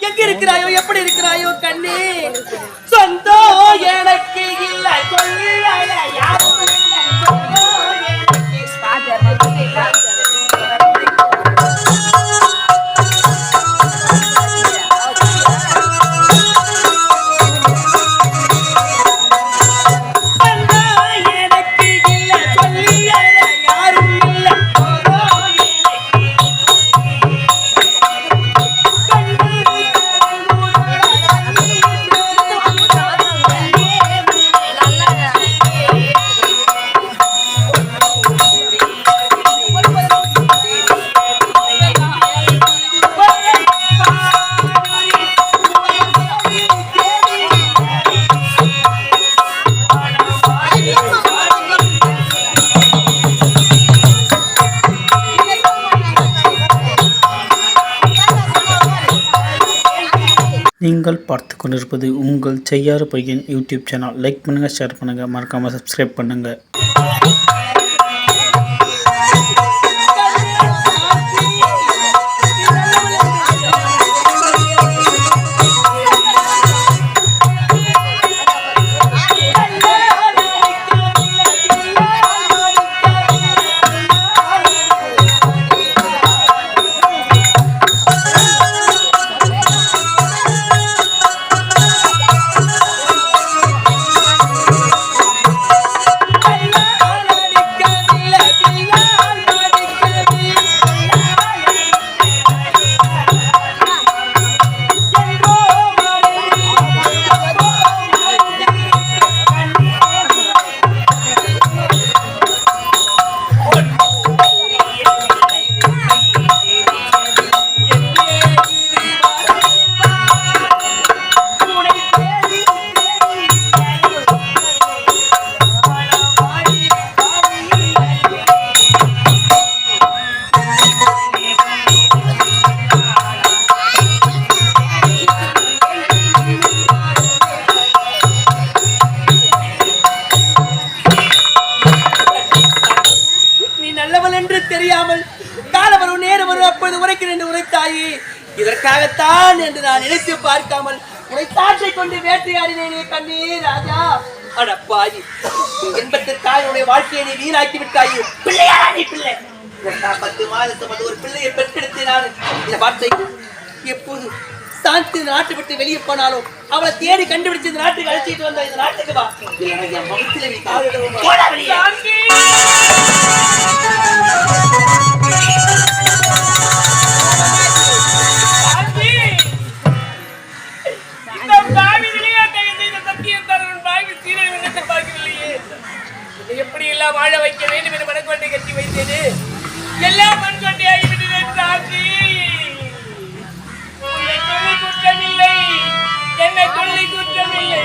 எங்க இருக்கிறாயோ எப்படி இருக்கிறாயோ கண்ணே? சொந்தோ எனக்கு இல்ல சொல்ல நீங்கள் பார்த்து கொண்டிருப்பது உங்கள் செய்யாறு பையன் யூடியூப் சேனல். லைக் பண்ணுங்கள் ஷேர் பண்ணுங்கள் மறக்காமல் சப்ஸ்கிரைப் பண்ணுங்கள் வாழ்க்கையை நீ வீணாக்கி விட்டாயே. பிள்ளையா நீ பிள்ளை. பத்து மாதத்து ஒரு பிள்ளையை பெற்றெடுத்து நான் இந்த வார்த்தை. எப்போது சாந்தி நாட்டை விட்டு வெளியே போனாலும் அவளை தேடி கண்டுபிடிச்சு இந்த நாட்டுக்கு அழைச்சிட்டு வந்த இந்த நாட்டுக்கு வா. முகத்திலே போடா வெளியே. எல்லாம் வாழ வைக்க வேண்டும் என்று மனக்கொண்டை கட்டி வைத்தது. எல்லாம் மண்கொண்டை ஆகிவிட்டது சாட்சி உன்னை சொல்லி குற்றமில்லை. என்னை சொல்லி குற்றமில்லை.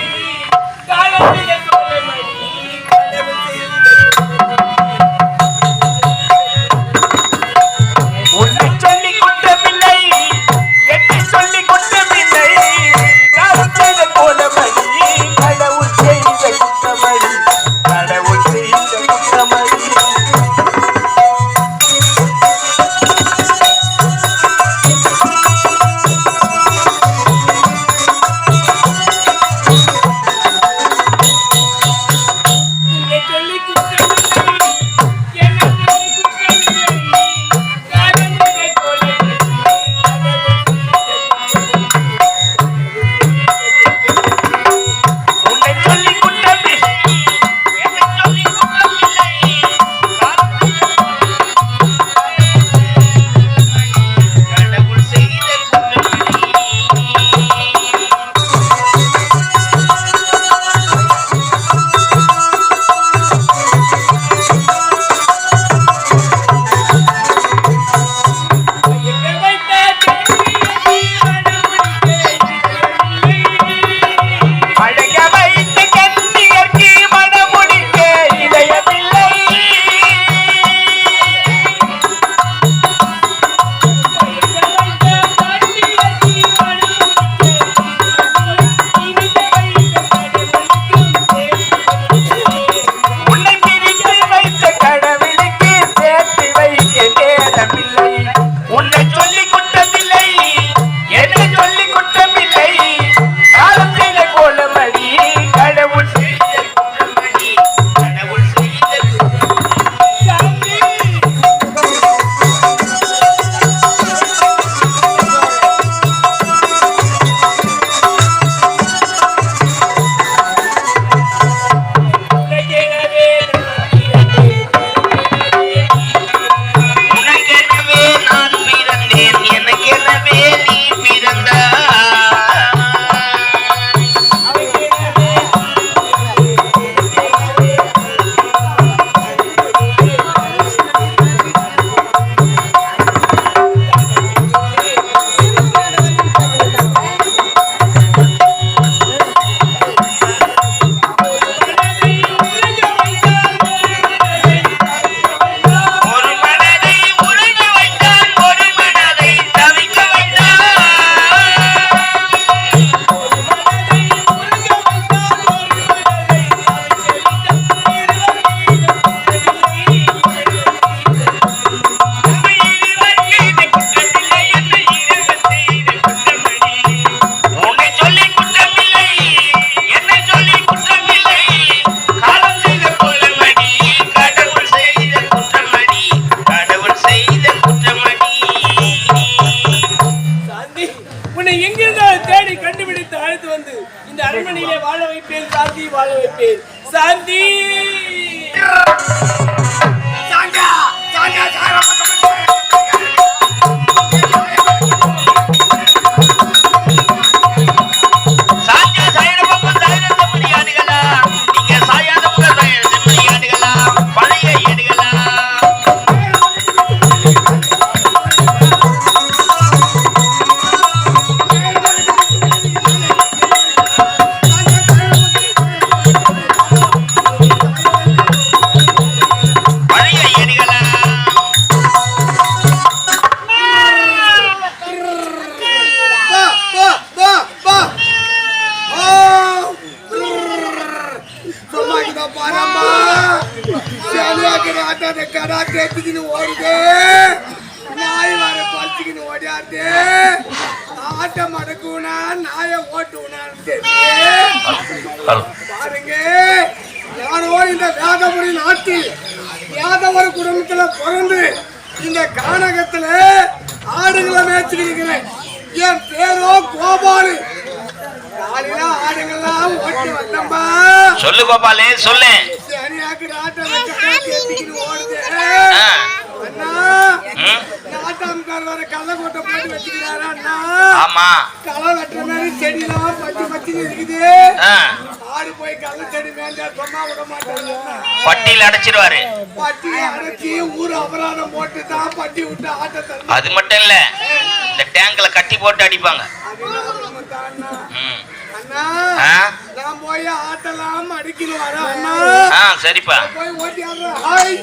சரியாக்குற கடா தேத்திக்கின்னு ஓடுது. நாய் வர பறிச்சுக்கின்னு ஓடியாருது. ஆட்டம் அடக்குவனா, நாய ஓட்டுனான்னு பாருங்க யாரோ இந்த வேதபுரி நாட்டில் யாதவர குடும்பத்துல பிறந்து இந்த கானகத்துல ஆடுகளை மேய்ச்சிருக்கிறேன் என் பேரோ கோபாலு காலையில ஆடுகள்லாம் ஓட்டி வந்தம்பா சொல்லு கோபாலே சொல்லு. ஆமா. களை வெட்டுற மாதிரி செடியெல்லாம் பச்சை பச்சைன்னு இருக்குது. ஆ. ஆடு போய் கள்ள செடி மேஞ்சா சொன்னா விட மாட்டாங்க பட்டியில் அடைச்சிருவாரு. பட்டி அடைச்சி ஊர் அபராதம் போட்டு தான் பட்டி விட்டு ஆட்டத்தை அது மட்டும் இல்ல இந்த டேங்க்ல கட்டி போட்டு அடிப்பாங்க. ம். நான் போய் ஆட்டெல்லாம் அடிக்கணும் வரேன். அண்ணா. ஆ சரிப்பா. போய் ஓட்டி ஆடுறேன் ஹாய்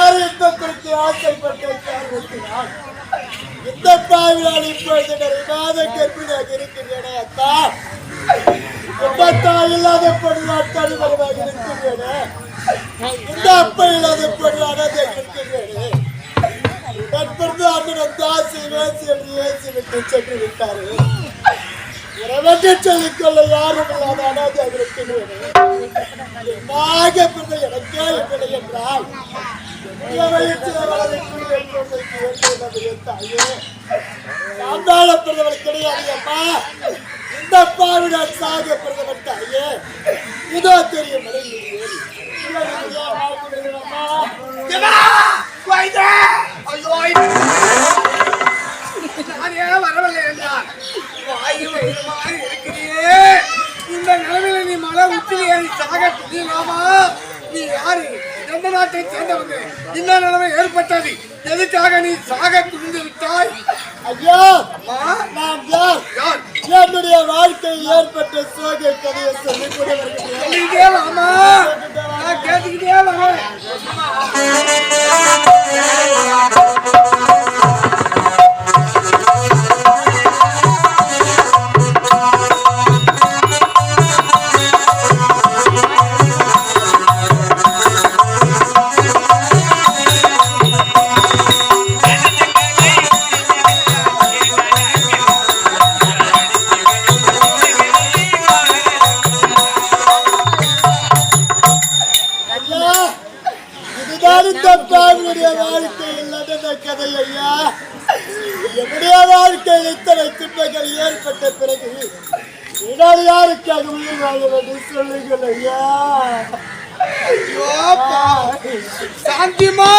சற்று யுத்தத்திற்கு இன்பத்திற்கு இந்த பாவினால் இப்பொழுது நிறைவாத கற்பினாக இருக்கின்றன அத்தான் எப்பத்தால் இல்லாத பொழுதால் தனிமரமாக இருக்கின்றன. இந்த அப்பா இல்லாத பொழுதான இருக்கின்றன தற்பொழுது அண்ணன் தாசி வேசி என்று ஏசி விட்டு சென்று விட்டார்கள் இறைவன் யாரும் இல்லாத அனாதையாக இருக்கின்றன எனக்கே இல்லை என்றால் என்னுடைய நான் கிடையாது இந்த பாவிடன் சாக பிறந்தவன் தாயே. இதோ தெரியும் குழந்தை ஏற்பட்டது எதுக்காக நீ சாக இதனால் உயிர் வாழ சொல்லுங்கள் ஐயா சாந்திமா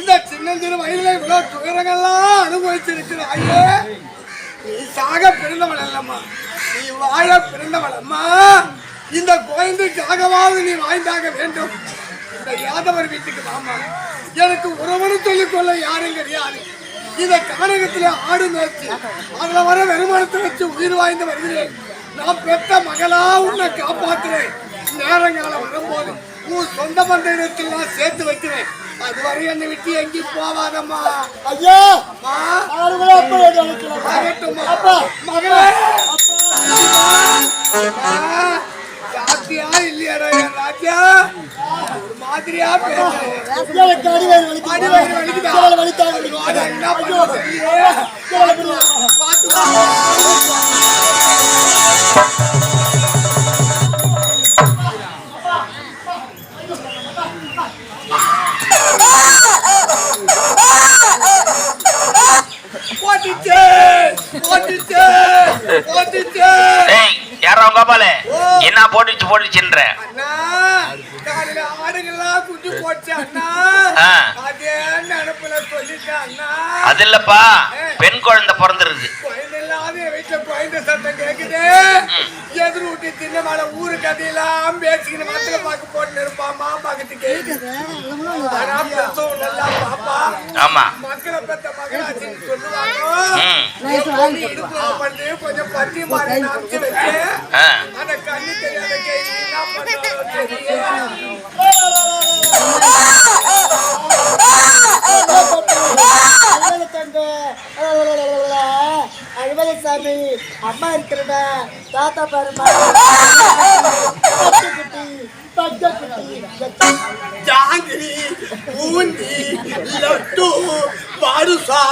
இந்த சின்னஞ்சிறு வயதுல இவ்வளவு துயரங்கள்லாம் அனுபவிச்சிருக்கிறாயே நீ சாக பிறந்தவள் அல்லம்மா. நீ வாழ பிறந்தவள் அம்மா. இந்த குழந்தைக்காகவாவது நீ வாய்ந்தாக வேண்டும். இந்த யாதவர் வீட்டுக்கு வாமா எனக்கு உறவுன்னு சொல்லிக்கொள்ள யாரும் கிடையாது. இந்த கானகத்துல ஆடு நோச்சு அதுல வர வருமானத்தை வச்சு உயிர் வாய்ந்து வருகிறேன். நான் பெற்ற மகளா உன்னை காப்பாத்துறேன் நேரங்காலம் வரும்போது உன் சொந்த பந்தத்தில் நான் சேர்த்து வைக்கிறேன். அதுவரை என்னை விட்டு எங்கேயும் போவாதம்மா. ஐயா! சாத்தியா இல்லையாடா என் ராஜா? ஒரு மாதிரியா பேசுறேன் யாரா உங்க அப்பாலே? என்ன போட்டுச்சு போட்டுச்சுன்ற. அதே இல்லப்பா பெண் குழந்தை பிறந்திருக்கு குழந்தை இல்லாத என் வீட்டுல குழந்தை கதையெல்லாம் பேசிக்கிட்டு மத்தில பார்க்க போட்டு இருப்பான் மாமா கிட்ட கேட்டு ஆனா பிரசவம் நல்லா பாப்பா ஆமா மக்களை பெத்த மகளாச்சின்னு சொல்லுவாங்க ம். என் பொண்ணு இடுப்புல பண்ணி கொஞ்சம் பத்தி மாதிரி அமுச்சு வச்சு ஆ. அந்த கண்ணு தெரியாத கேள்வி என்ன பண்ணாலும் தெரியல சாமி அம்மா இருக்கிறத தாத்தா பாருமா ஜாங்கிரி பூந்தி லட்டு பாடுசா.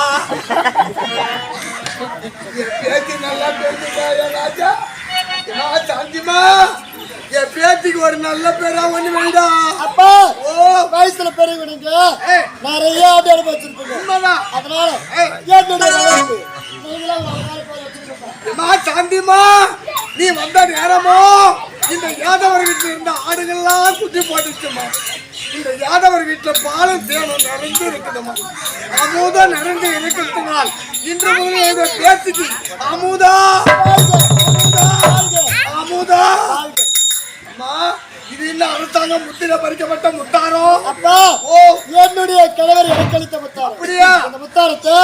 என் பேத்தி நல்லா பேசிட்டாயா ராஜா? சாந்திமா என் பேத்திக்கு ஒரு நல்ல பேரா ஒண்ணு வேண்டா அப்பா ஓ. வயசுல பெரியவனுங்க ஏய். நிறைய ஆடு அனுபவிச்சிருப்பீங்க உண்மைதான். அதனால அம்மா சாந்திமா நீ வந்த நேரமோ? இந்த யாதவர் வீட்டுல இருந்த ஆடுகள்லாம் குட்டி போட்டுச்சுமா இந்த யாதவர் வீட்டுல பாலும் தேனும் நிறைந்து இருக்குதுமா அமுதம் நிறைந்து இருக்கிறதுனால் இன்று முதல் ஏதோ பேசிட்டு அமுதா அமுதா அமுதா. அம்மா இது என்ன அரசாங்கம் முத்திர பறிக்கப்பட்ட முத்தாரோ? அப்பா ஓ. என்னுடைய கணவர் எனக்கு அளித்த முத்தாரம். அப்படியா? அந்த முத்தாரத்தை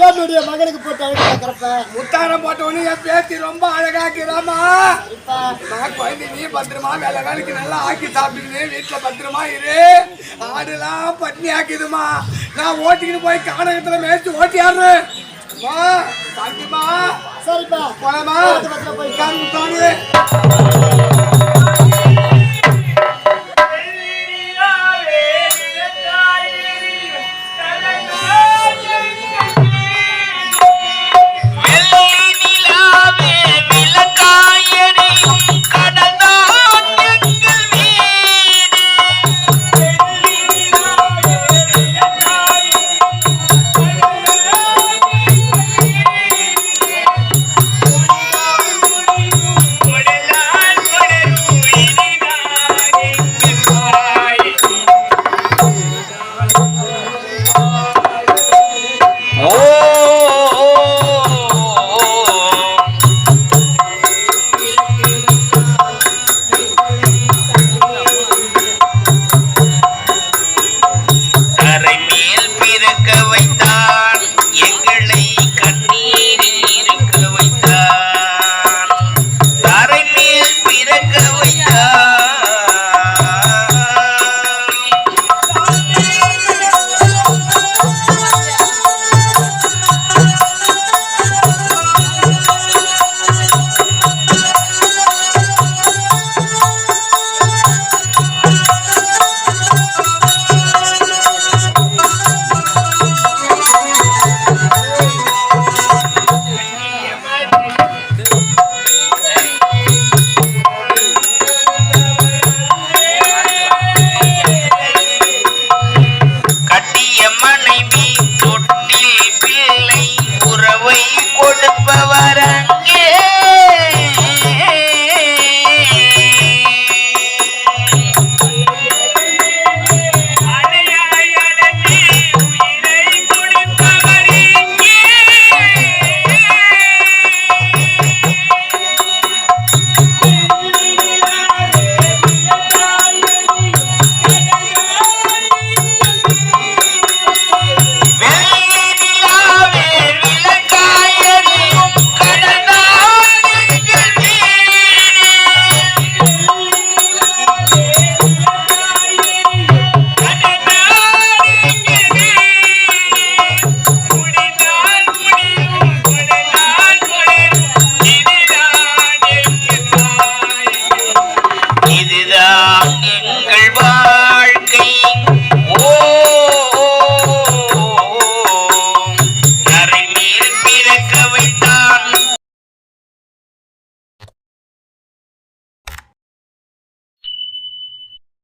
என்னுடைய மகனுக்கு போட்டு அழைக்க பார்க்கறப்ப முத்தாரம் போட்டவனு என் பேத்தி ரொம்ப அழகாக்கிறாமா நான் குழந்தை நீ பத்திரமா வேலை வேலைக்கு நல்லா ஆக்கி சாப்பிட்டுக்கிட்டு வீட்டுல பத்திரமா இரு. ஆடுலாம் பட்னி ஆக்கிதுமா. நான் ஓட்டிக்கிட்டு போய் கானகத்துல மேய்ச்சி ஓட்டி ஆடுறேன் சரிப்பா. போலாமா? போய் காமித்தானே